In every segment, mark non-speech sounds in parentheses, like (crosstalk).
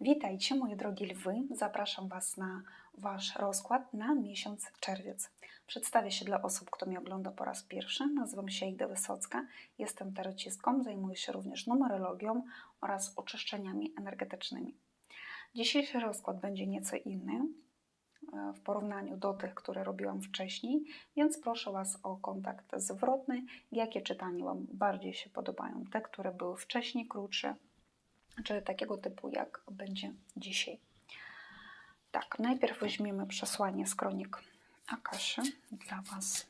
Witajcie, moje drogie lwy. Zapraszam Was na Wasz rozkład na miesiąc czerwiec. Przedstawię się dla osób, kto mnie ogląda po raz pierwszy. Nazywam się Ida Wysocka, jestem tarocistką, zajmuję się również numerologią oraz oczyszczeniami energetycznymi. Dzisiejszy rozkład będzie nieco inny e, w porównaniu do tych, które robiłam wcześniej, więc proszę Was o kontakt zwrotny, jakie czytania Wam bardziej się podobają. Te, które były wcześniej krótsze, czy takiego typu, jak będzie dzisiaj. Tak, najpierw weźmiemy przesłanie z kronik Akaszy dla Was.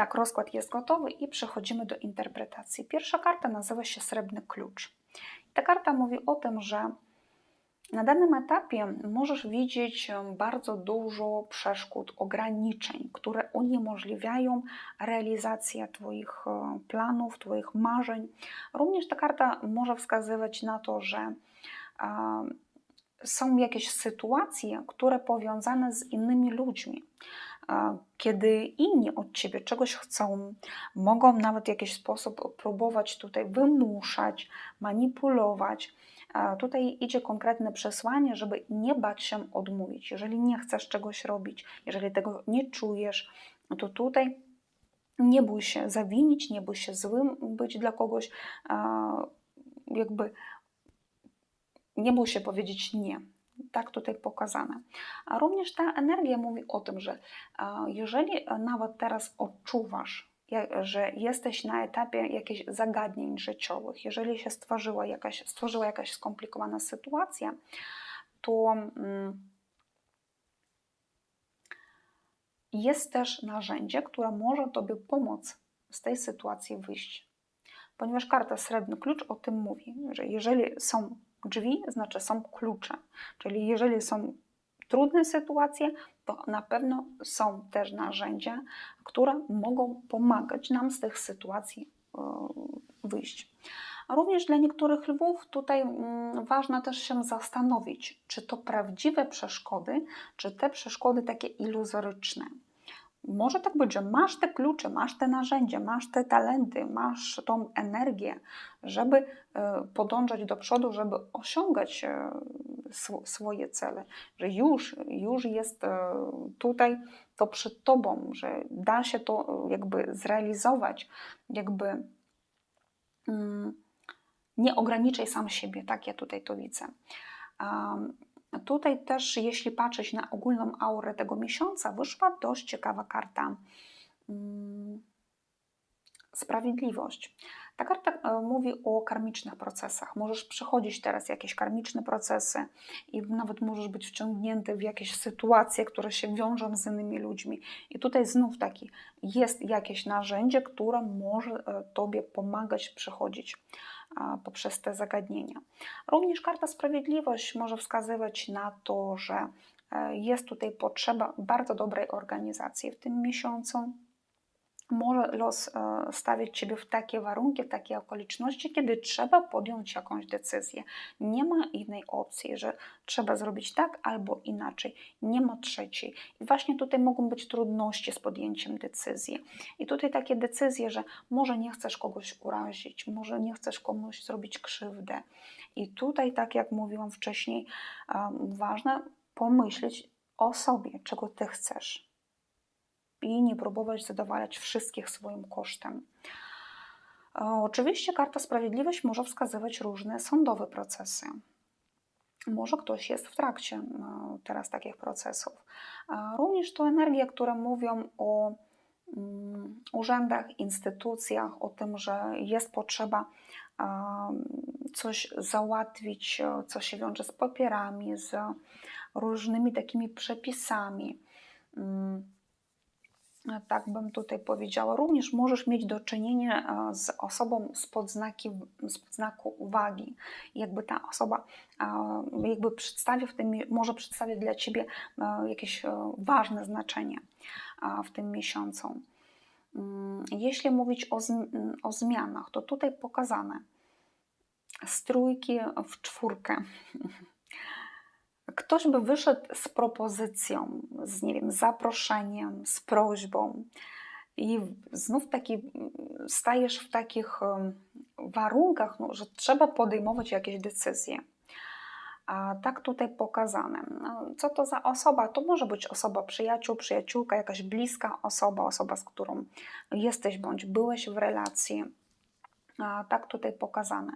Tak, rozkład jest gotowy i przechodzimy do interpretacji. Pierwsza karta nazywa się Srebrny Klucz. Ta karta mówi o tym, że na danym etapie możesz widzieć bardzo dużo przeszkód, ograniczeń, które uniemożliwiają realizację Twoich e, planów, Twoich marzeń. Również ta karta może wskazywać na to, że e, są jakieś sytuacje, które powiązane z innymi ludźmi kiedy inni od ciebie czegoś chcą, mogą nawet w jakiś sposób próbować tutaj wymuszać, manipulować. Tutaj idzie konkretne przesłanie, żeby nie bać się odmówić. Jeżeli nie chcesz czegoś robić, jeżeli tego nie czujesz, to tutaj nie bój się zawinić, nie bój się złym być dla kogoś, jakby nie bój się powiedzieć nie. Tak tutaj pokazane. A również ta energia mówi o tym, że jeżeli nawet teraz odczuwasz, że jesteś na etapie jakichś zagadnień życiowych, jeżeli się stworzyła jakaś, stworzyła jakaś skomplikowana sytuacja, to mm, jest też narzędzie, które może Tobie pomóc z tej sytuacji wyjść. Ponieważ karta Srebrny Klucz o tym mówi, że jeżeli są drzwi, znaczy są klucze. Czyli jeżeli są trudne sytuacje, to na pewno są też narzędzia, które mogą pomagać nam z tych sytuacji e, wyjść. Również dla niektórych lwów tutaj mm, ważne też się zastanowić, czy to prawdziwe przeszkody, czy te przeszkody takie iluzoryczne. Może tak być, że masz te klucze, masz te narzędzia, masz te talenty, masz tą energię, żeby e, podążać do przodu, żeby osiągać e, swoje cele, że już, już jest e, tutaj to przed tobą, że da się to jakby zrealizować, jakby mm, nie ograniczaj sam siebie, tak ja tutaj to widzę. Tutaj też, jeśli patrzeć na ogólną aurę tego miesiąca, wyszła dość ciekawa karta mm, sprawiedliwość. Ta karta e, mówi o karmicznych procesach. Możesz przechodzić teraz jakieś karmiczne procesy i nawet możesz być wciągnięty w jakieś sytuacje, które się wiążą z innymi ludźmi. I tutaj znów taki jest jakieś narzędzie, które może e, Tobie pomagać przechodzić poprzez te zagadnienia. Również karta Sprawiedliwość może wskazywać na to, że e, jest tutaj potrzeba bardzo dobrej organizacji w tym miesiącu, może los e, stawić Ciebie w takie warunki, w takie okoliczności, kiedy trzeba podjąć jakąś decyzję. Nie ma innej opcji, że trzeba zrobić tak albo inaczej. Nie ma trzeciej. I właśnie tutaj mogą być trudności z podjęciem decyzji. I tutaj takie decyzje, że może nie chcesz kogoś urazić, może nie chcesz komuś zrobić krzywdę. I tutaj, tak jak mówiłam wcześniej, ważne pomyśleć o sobie, czego Ty chcesz i nie próbować zadowalać wszystkich swoim kosztem. E, oczywiście karta Sprawiedliwość może wskazywać różne sądowe procesy. Może ktoś jest w trakcie e, teraz takich procesów. E, również to energie, które mówią o mm, urzędach, instytucjach, o tym, że jest potrzeba coś załatwić, co się wiąże z papierami, z różnymi takimi przepisami. Tak bym tutaj powiedziała, również możesz mieć do czynienia e, z osobą spod, znaki, spod znaku uwagi. Jakby ta osoba e, jakby przedstawia w tym, może przedstawiać dla Ciebie e, jakieś ważne znaczenie w tym miesiącu. Mm, jeśli mówić o, o zmianach, to tutaj pokazane strójki w czwórkę. (laughs) ktoś by wyszedł z propozycją, z nie wiem, zaproszeniem, z prośbą i znów taki, stajesz w takich warunkach, no, że trzeba podejmować jakieś decyzje. A tak tutaj pokazane. No, co to za osoba? To może być osoba przyjaciół, przyjaciółka, jakaś bliska osoba, osoba, z którą jesteś bądź byłeś w relacji. A tak tutaj pokazane.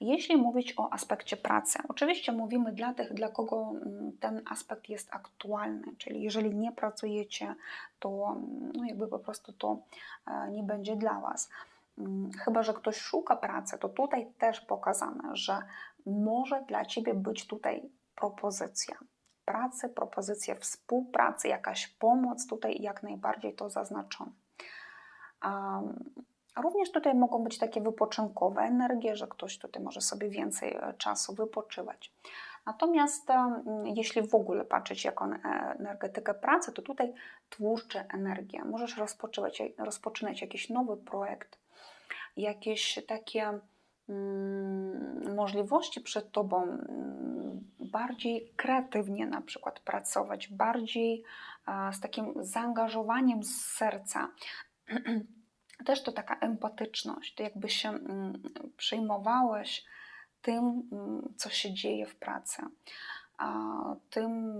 Jeśli mówić o aspekcie pracy, oczywiście mówimy dla tych, dla kogo mm, ten aspekt jest aktualny, czyli jeżeli nie pracujecie, to mm, no jakby po prostu to e, nie będzie dla Was. Mm, chyba, że ktoś szuka pracy, to tutaj też pokazane, że może dla Ciebie być tutaj propozycja pracy, propozycja współpracy, jakaś pomoc, tutaj jak najbardziej to zaznaczone. Również tutaj mogą być takie wypoczynkowe energie, że ktoś tutaj może sobie więcej e, czasu wypoczywać. Natomiast jeśli w ogóle patrzeć jako e, energetykę pracy, to tutaj tłuszcze energię. Możesz rozpoczynać, rozpoczynać jakiś nowy projekt, jakieś takie mm, możliwości przed Tobą, mm, bardziej kreatywnie na przykład pracować, bardziej z takim zaangażowaniem z serca. (clears throat) też to taka empatyczność, to jakby się mm, przejmowałeś tym, mm, co się dzieje w pracy, tym,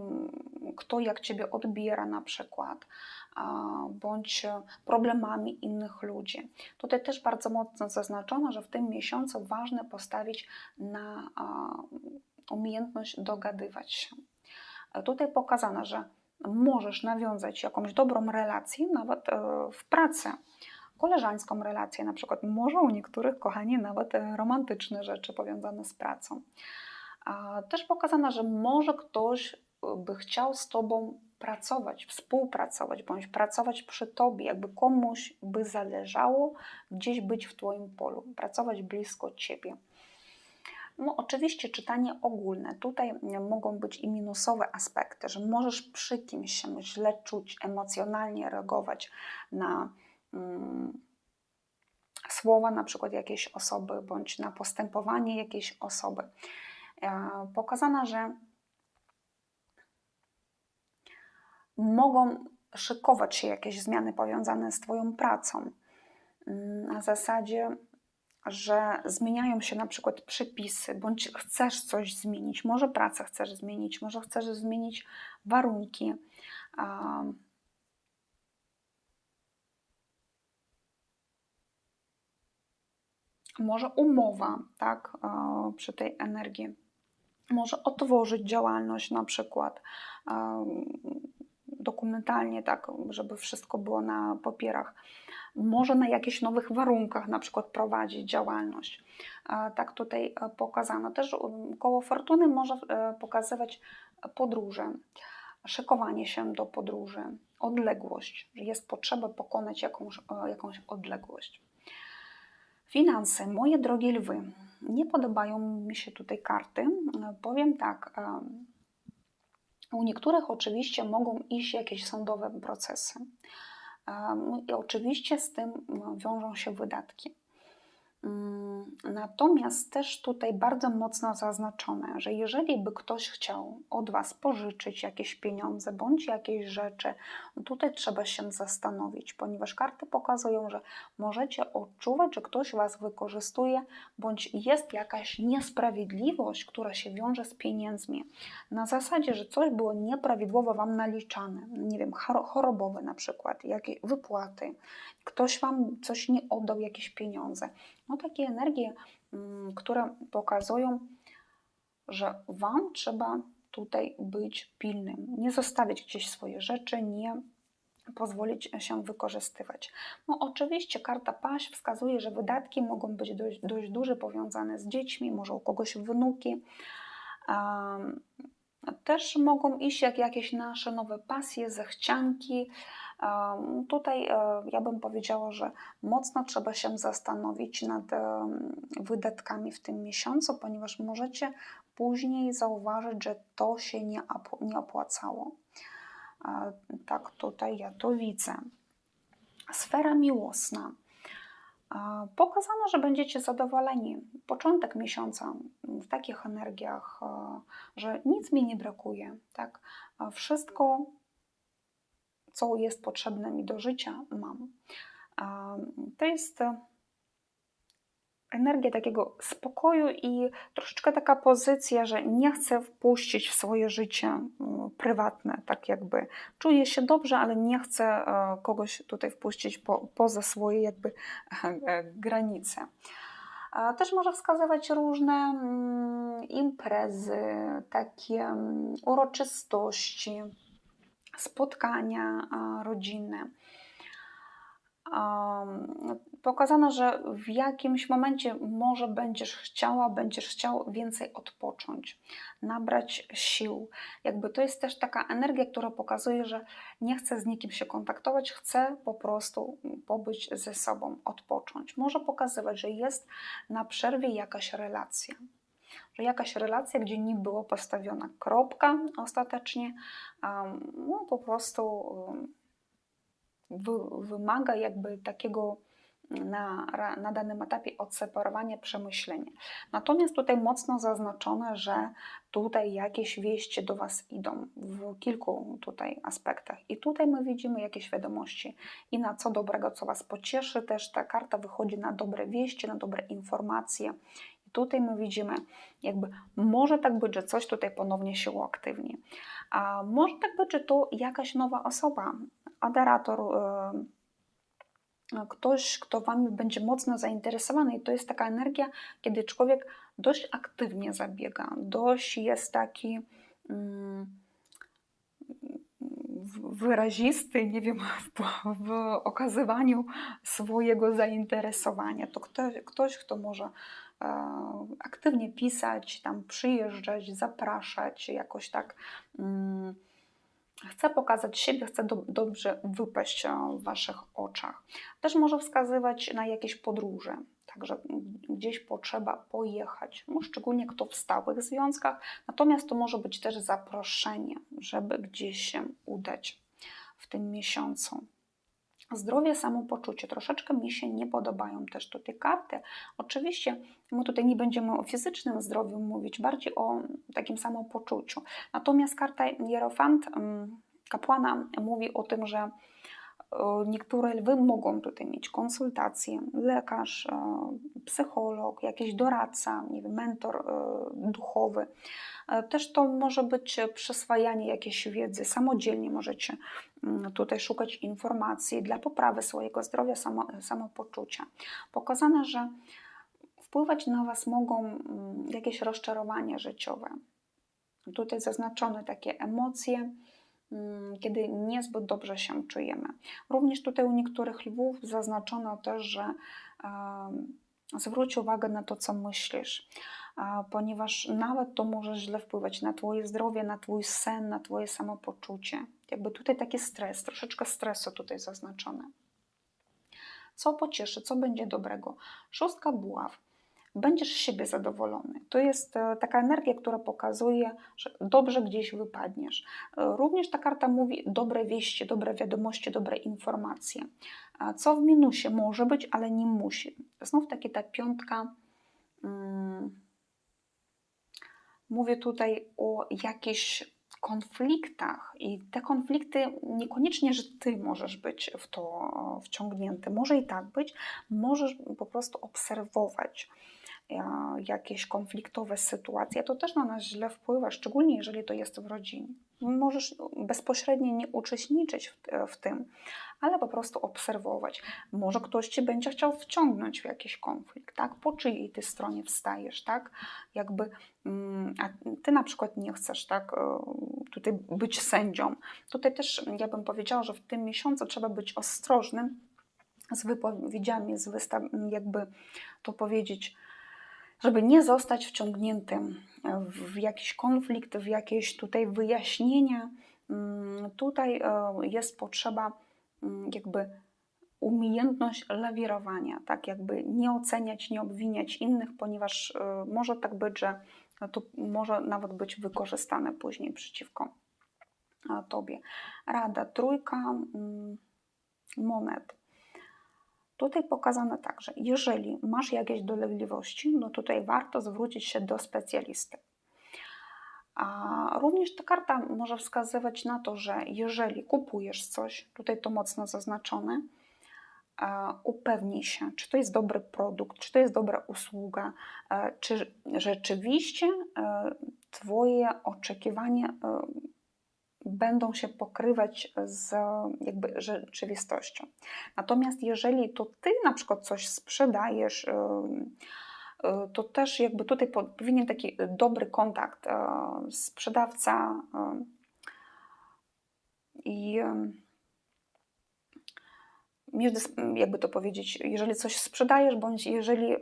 kto jak ciebie odbiera na przykład, bądź problemami innych ludzi. Tutaj też bardzo mocno zaznaczono, że w tym miesiącu ważne postawić na umiejętność dogadywać się. Tutaj pokazano, że możesz nawiązać jakąś dobrą relację nawet e, w pracy, koleżeńską relację na przykład. Może u niektórych, kochani, nawet e, romantyczne rzeczy powiązane z pracą. Też pokazano, że może ktoś e, by chciał z Tobą pracować, współpracować, bądź pracować przy Tobie, jakby komuś by zależało gdzieś być w Twoim polu, pracować blisko Ciebie. No, oczywiście czytanie ogólne. Tutaj mogą być i minusowe aspekty, że możesz przy kimś się źle czuć, emocjonalnie reagować na słowa na przykład jakiejś osoby, bądź na postępowanie jakiejś osoby. E, pokazano, że mogą szykować się jakieś zmiany powiązane z Twoją pracą. Mm, na zasadzie że zmieniają się na przykład przepisy, bądź chcesz coś zmienić, może pracę chcesz zmienić, może chcesz zmienić warunki. Może umowa, tak, przy tej energii. Może otworzyć działalność na przykład dokumentalnie, tak, żeby wszystko było na papierach może na jakichś nowych warunkach na przykład prowadzić działalność. Tak tutaj e, pokazano. Też koło fortuny może e, pokazywać podróże, szykowanie się do podróży, odległość, że jest potrzeba pokonać jakąś, e, jakąś odległość. Finanse, moje drogie lwy, nie podobają mi się tutaj karty. Powiem tak, u niektórych oczywiście mogą iść jakieś sądowe procesy. I oczywiście z tym wiążą się wydatki. Mm, natomiast też tutaj bardzo mocno zaznaczone, że jeżeli by ktoś chciał od Was pożyczyć jakieś pieniądze bądź jakieś rzeczy, no tutaj trzeba się zastanowić, ponieważ karty pokazują, że możecie odczuwać, że ktoś Was wykorzystuje bądź jest jakaś niesprawiedliwość, która się wiąże z pieniędzmi. Na zasadzie, że coś było nieprawidłowo Wam naliczane, nie wiem, chorobowe na przykład, jakieś wypłaty, ktoś Wam coś nie oddał, jakieś pieniądze. No takie energie, mm, które pokazują, że Wam trzeba tutaj być pilnym, nie zostawić gdzieś swoje rzeczy, nie pozwolić się wykorzystywać. No oczywiście karta paść wskazuje, że wydatki mogą być dość, dość duże, powiązane z dziećmi, może u kogoś wnuki. Też mogą iść jak jakieś nasze nowe pasje, zechcianki, Tutaj e, ja bym powiedziała, że mocno trzeba się zastanowić nad wydatkami w tym miesiącu, ponieważ możecie później zauważyć, że to się nie, nie opłacało. Tak, tutaj ja to widzę. Sfera miłosna. Pokazano, że będziecie zadowoleni. Początek miesiąca w takich energiach, e, że nic mi nie brakuje. Tak? Wszystko co jest potrzebne mi do życia, mam. To jest energia takiego spokoju i troszeczkę taka pozycja, że nie chcę wpuścić w swoje życie prywatne, tak jakby czuję się dobrze, ale nie chcę e, kogoś tutaj wpuścić po, poza swoje jakby e, granice. Też może wskazywać różne mm, imprezy, takie mm, uroczystości, spotkania rodzinne. Pokazano, że w jakimś momencie może będziesz chciała, będziesz chciał więcej odpocząć, nabrać sił. Jakby to jest też taka energia, która pokazuje, że nie chcę z nikim się kontaktować, chcę po prostu pobyć ze sobą, odpocząć. Może pokazywać, że jest na przerwie jakaś relacja jakaś relacja, gdzie nie było postawiona kropka ostatecznie, no, po prostu wymaga jakby takiego na, na danym etapie odseparowania, przemyślenia. Natomiast tutaj mocno zaznaczone, że tutaj jakieś wieści do Was idą w kilku tutaj aspektach. I tutaj my widzimy jakieś wiadomości i na co dobrego, co Was pocieszy. Też ta karta wychodzi na dobre wieści, na dobre informacje tutaj my widzimy, jakby może tak być, że coś tutaj ponownie się uaktywni. A może tak być, że to jakaś nowa osoba, aderator, e, ktoś, kto Wami będzie mocno zainteresowany i to jest taka energia, kiedy człowiek dość aktywnie zabiega, dość jest taki mm, wyrazisty, nie wiem, w, w okazywaniu swojego zainteresowania. To ktoś, ktoś kto może aktywnie pisać, tam przyjeżdżać, zapraszać, jakoś tak mm, chce pokazać siebie, chce do, dobrze wypaść e, w Waszych oczach. Też może wskazywać na jakieś podróże, także gdzieś potrzeba pojechać, no, szczególnie kto w stałych związkach, natomiast to może być też zaproszenie, żeby gdzieś się udać w tym miesiącu. Zdrowie, samopoczucie. Troszeczkę mi się nie podobają też tutaj karty. Oczywiście my tutaj nie będziemy o fizycznym zdrowiu mówić, bardziej o takim samopoczuciu. Natomiast karta Hierofant mm, kapłana mówi o tym, że niektóre lwy mogą tutaj mieć konsultacje, lekarz, e, psycholog, jakiś doradca, nie wiem, mentor e, duchowy. E, Też to może być przyswajanie jakiejś wiedzy. Samodzielnie możecie mm, tutaj szukać informacji dla poprawy swojego zdrowia, samo, samopoczucia. Pokazane, że wpływać na Was mogą mm, jakieś rozczarowania życiowe. Tutaj zaznaczone takie emocje, kiedy niezbyt dobrze się czujemy. Również tutaj u niektórych lwów zaznaczono też, że zwróć uwagę na to, co myślisz, ponieważ nawet to może źle wpływać na Twoje zdrowie, na Twój sen, na Twoje samopoczucie. Jakby tutaj taki stres, troszeczkę stresu tutaj zaznaczone. Co pocieszy, co będzie dobrego? Szóstka buław. Będziesz z siebie zadowolony. To jest e, taka energia, która pokazuje, że dobrze gdzieś wypadniesz. E, Również ta karta mówi dobre wieści, dobre wiadomości, dobre informacje. Co w minusie może być, ale nie musi. Znów takie ta piątka. mm, Mówię tutaj o jakichś konfliktach i te konflikty niekoniecznie, że ty możesz być w to wciągnięty. Może i tak być, możesz po prostu obserwować jakieś konfliktowe sytuacje. To też na nas źle wpływa, szczególnie jeżeli to jest w rodzinie. Możesz bezpośrednio nie uczestniczyć w, w tym, ale po prostu obserwować. Może ktoś cię będzie chciał wciągnąć w jakiś konflikt, tak? Po czyjej ty stronie wstajesz, tak? Jakby, mm, a ty na przykład nie chcesz, tak? Tutaj być sędzią. Tutaj też ja bym powiedziała, że w tym miesiącu trzeba być ostrożnym z wypowiedziami, z jakby to powiedzieć, żeby nie zostać wciągniętym w jakiś konflikt, w jakieś tutaj wyjaśnienia. Mm, Tutaj e, jest potrzeba mm, jakby umiejętność lawirowania, tak jakby nie oceniać, nie obwiniać innych, ponieważ e, może tak być, że to może nawet być wykorzystane później przeciwko e, tobie. Rada trójka mm, monet. Tutaj pokazane tak, że jeżeli masz jakieś dolegliwości, no tutaj warto zwrócić się do specjalisty. A również ta karta może wskazywać na to, że jeżeli kupujesz coś, tutaj to mocno zaznaczone, e, upewnij się, czy to jest dobry produkt, czy to jest dobra usługa, e, czy rzeczywiście e, Twoje oczekiwania e, będą się pokrywać z jakby rzeczywistością. Natomiast jeżeli to Ty na przykład coś sprzedajesz, y, y, to też jakby tutaj po- powinien taki dobry kontakt sprzedawca i między, jakby to powiedzieć, jeżeli coś sprzedajesz, bądź jeżeli e,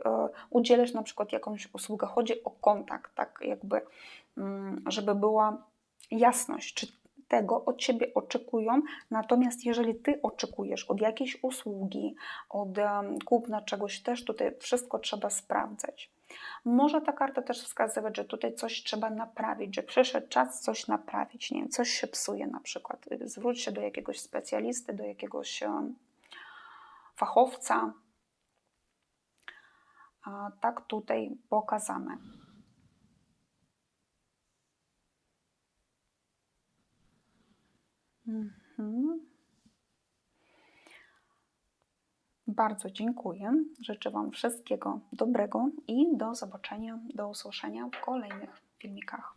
udzielasz na przykład jakąś usługę, chodzi o kontakt, tak jakby, żeby była jasność, czy tego od Ciebie oczekują, natomiast jeżeli Ty oczekujesz od jakiejś usługi, od kupna czegoś też, tutaj wszystko trzeba sprawdzać. Może ta karta też wskazywać, że tutaj coś trzeba naprawić, że przyszedł czas coś naprawić, nie wiem, coś się psuje na przykład. Zwróć się do jakiegoś specjalisty, do jakiegoś fachowca. A tak tutaj pokazane. Mhm. Bardzo dziękuję. Życzę Wam wszystkiego dobrego i do zobaczenia, do usłyszenia w kolejnych filmikach.